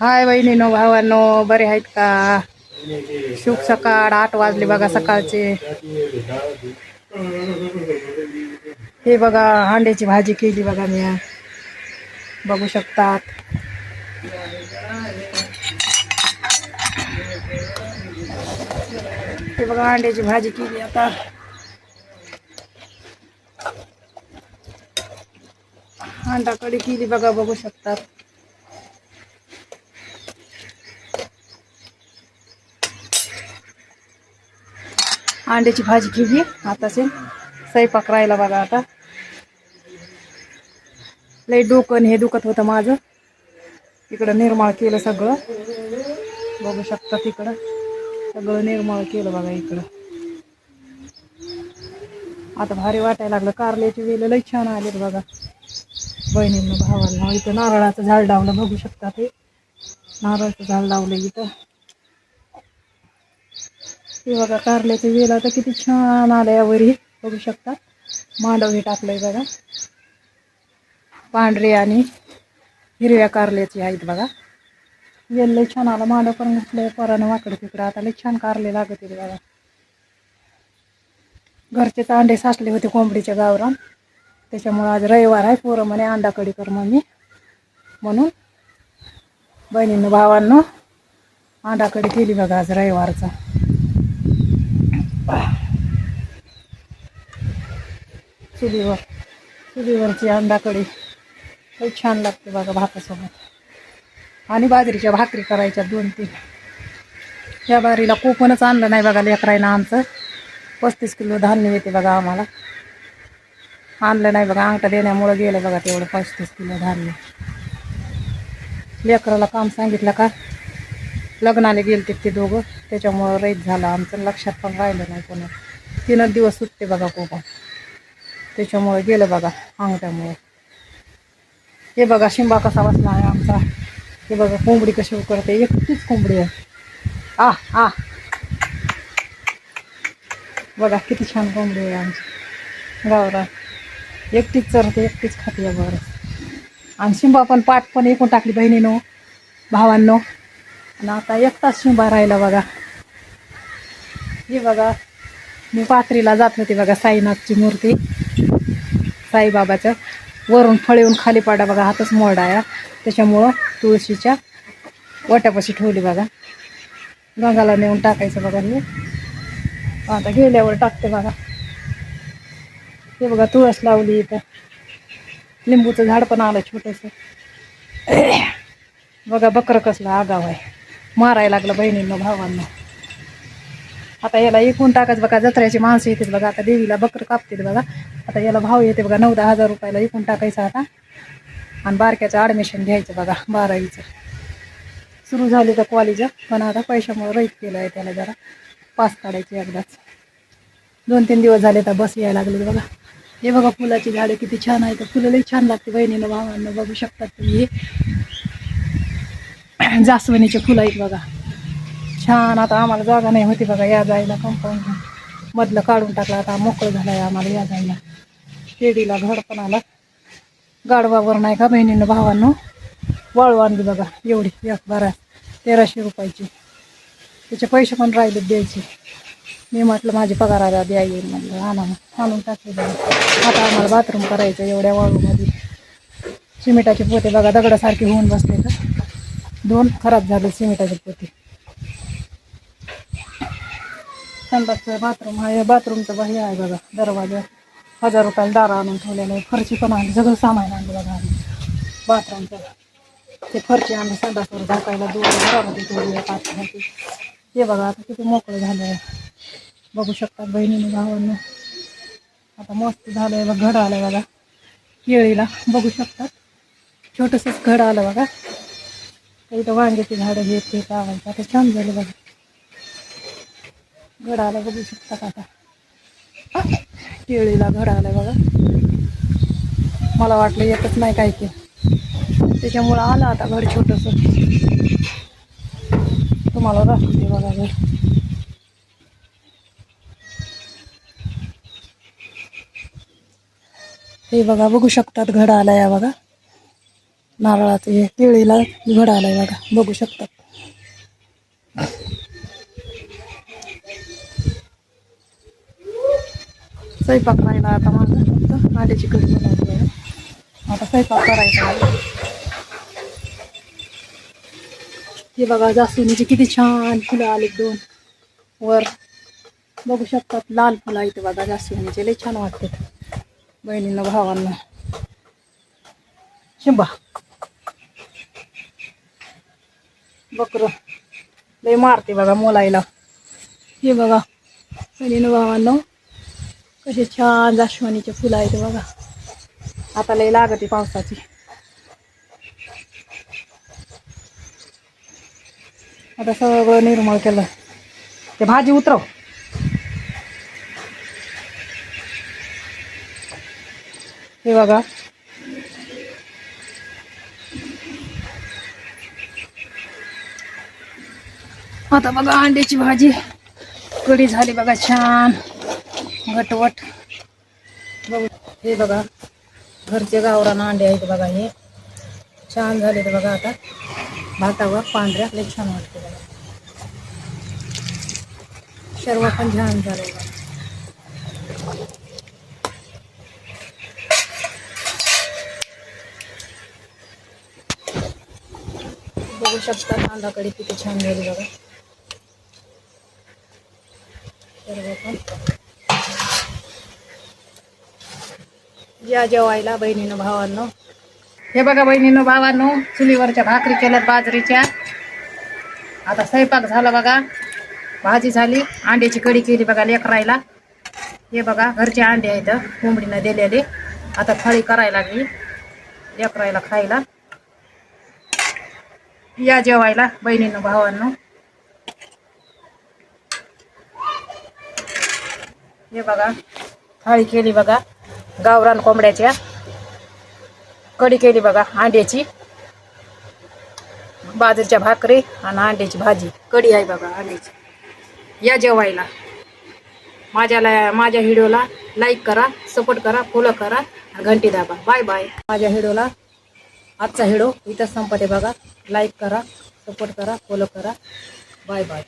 हाय बहिणीनो भावांनो बरे आहेत का? शुभ सकाळ, आठ वाजले बघा सकाळचे. हे अंड्याची भाजी केली बघा मी. बघू शकतात. हे बघा अंड्याची भाजी केली आता. हांडाकडे केली बघा बघू शकतात. अंड्याची भाजी केली. आता से स्वयंपाक राहिला बघा आता. लई डोकं हे दुखत होतं माझं. इकडं निर्माळ केलं सगळं. बघू शकता तिकडं. सगळं निर्माळ केलं बघा इकडं. आता भारी वाटायला लागलं. कारल्याची वेल लई छान आलेत बघा. बहिणींना भावांना इथं नारळाचं झाड लावलं बघू शकता ते. नारळाचं झाड लावलं इथं. हे बघा कारल्याचे वेल आता किती छान आलं यावरी. बघू शकता. मांडव हे टाकलंय बघा. पांढरे आणि हिरव्या कारल्याचे आहेत बघा. वेल लय छान आलं. मांडव पण घातलंय परानं वाकडं तिकडं. आता लय छान कारले लागत बघा. घरचेच अंडे साचले होते कोंबडीच्या गावरान. त्याच्यामुळं आज रविवार आहे पोरं म्हणे अंडा कढी कर मम्मी म्हणून बहिणीनं भावांनो अंडा कडी केली बघा आज रविवारचा. चुलीवर चुलीवरची अंडा कढी खूप छान लागते बघा भातासोबत. आणि बाजरीच्या भाकरी करायच्या दोन तीन. या बारीला कोकणच आणलं नाही बघा लेकरायनं आमचं. पस्तीस किलो धान्य येते बघा आम्हाला. आणलं नाही बघा अंगठा देण्यामुळं गेलं बघा तेवढं पस्तीस किलो धान्य. लेकराला काम सांगितलं का? लग्नाला गेलते ते दोघं त्याच्यामुळं रईत झालं. आमचं लक्षात पण राहिलं नाही कोणा. तीनच दिवस सुटते बघा कोकण त्याच्यामुळे गेलं बघा अंगठ्यामुळे. हे बघा शिंबा कसा बसला आहे आमचा. हे बघा कोंबडी कशी उकडते. एकटीच कोंबडी आहे. आ आ. बघा किती छान कोंबडी आहे आमची. गावरा एकटीच चरते एकटीच खाते बरं. आणि शिंबा पण पाठ पण एकूण टाकली बहिणीनो भावांनो. आणि आता एकटाच शिंबा राहिला बघा. हे बघा मी पात्रीला जात होते बघा साईनाथची मूर्ती. साईबाबाच्या. वरून फळीहून खाली पाडा बघा हातच मोडाया. त्याच्यामुळं तुळशीच्या वाट्यापाशी ठेवली बघा. गंगाला नेऊन टाकायचं बघा हे. आता गेल्यावर टाकते बघा. हे बघा तुळस लावली इथं. लिंबूचं झाड पण आलं छोटंसं. बघा बकरं कसलं आगाव आहे. मारायला लागलं बहिणींना भावांना. आता याला एकूण टाकायचं बघा जत्र्याची माणसं येतात बघा आता देवीला बकरं कापतात बघा. आता याला भाव येते बघा नऊ दहा हजार रुपयाला एकूण टाकायचं आता. आणि बारक्याचं ॲडमिशन घ्यायचं बघा बारावीचं. सुरू झाली तर कॉलेज पण आता पैशामुळे रहित केलं आहे त्याला जरा. पास काढायची एकदाच. दोन तीन दिवस झाले तर बस यायला लागले बघा. हे बघा फुलाची झाडं किती छान आहेत. फुलं छान लागते बहिणीनं भावांना बघू शकतात तुम्ही. हे जास्वनीचे फुलं आहेत बघा. छान आता आम्हाला जागा नाही होती बघा या जायला कंपाऊंड मधलं काढून टाकलं आता मोकळं झालंय आम्हाला या जायला. केडीला घड पण आला. गाडवावर नाही का बहिणीनं भावांनो? वाळू आणली बघा एवढी एक बारा तेराशे रुपयाची. त्याचे पैसे पण राहिले द्यायचे. मी माझी पगार. आणून टाकले आता आम्हाला बाथरूम करायचं एवढ्या वाळूमध्ये. सिमेंटाचे पोते बघा, दगडासारखे होऊन बसले तर. दोन खराब झाले सिमेंटाचे पोते. संडासचं बाथरूम आहे, बाथरूमचं बाही आहे बघा, दरवाज़ा. हज़ार रुपयाला दारा आणून ठेवलेलं आहे फरची पण आणली सगळं सामान आणलं बघा आम्ही बाथरूमचं. ते फरची आणली संडासवर झाकायला दोन घरामध्ये ठेवली हे आहे बघू शकतात बहिणीने भावांना. आता मस्त झालं आहे बघ घड आलं बघा. केळीला बघू शकतात छोटंसंच घड आलं बघा. इथं वांग्याची झाडं हे ते कावायचं आता छान झालं बघा. घड आलं बघू शकतात आता. केळीला घड आलं बघा. मला वाटलं येतच नाही काय ते. त्याच्यामुळं आलं आता घर छोटंसं. तुम्हाला दाखवते बघा घर हे बघा बघू शकतात घड आलाय बघा. नारळाचं हे केळीला घड आलाय बघा. बघू शकतात. स्वयंपाक राहिला आता माझा. फक्त आल्याची कढी बघा आता स्वयंपाक करायचा हे बघा जास्वंदीची किती छान फुलं आली दोन. वर बघू शकतात लाल फुलं आहेत बघा जास्वंदीचे. लई छान वाटतात. बहिणींना भावांना शिंबा बकर लय मारते बघा मोलायला हे बघा बहिणीनं भावांना कसे छान जास्वंदीचे फुलं आहेत बघा आता लय लागते पावसाची आता सगळं निर्मळ केलं ते भाजी उतरव हे बघा. आता बघा अंड्याची भाजी. कढी झाली बघा छान. घटवट. बघू. हे बघा. घरचे गावरान अंडे आहेत बघा हे. छान झाले तर बघा आता. भातावर पांढऱ्या लय छान वाटते बघा. सर्व पण छान झाले बघा बघू शकता कांदा कडी किती छान झाली बघा. सर्व पण या जेवायला बहिणीनं भावांनो. हे बघा बहिणीनं भावांनो. चुलीवरच्या भाकरी केल्यात बाजरीच्या. आता स्वयंपाक झाला बघा. भाजी झाली. अंड्याची कडी केली बघा लेकरायला. हे बघा घरचे अंडे आहेत. कोंबडीनं दिलेले. आता फळी करायला लागली. लेकरायला खायला. या जेवायला बहिणीनं भावांनो. हे बघा थाळी केली बघा गावरान कोंबड्याच्या. कढी केली बघा अंड्याची. बाजरीच्या भाकरी आणि अंड्याची भाजी. कढी आहे बघा अंड्याची. या जेवायला. माझ्याला माझ्या व्हिडिओला लाईक करा सपोर्ट करा फॉलो करा आणि घंटी दाबा. Bye bye. माझ्या व्हिडिओला आजचा हिडो इथं संपते बघा. लाईक करा सपोर्ट करा फॉलो करा. Bye bye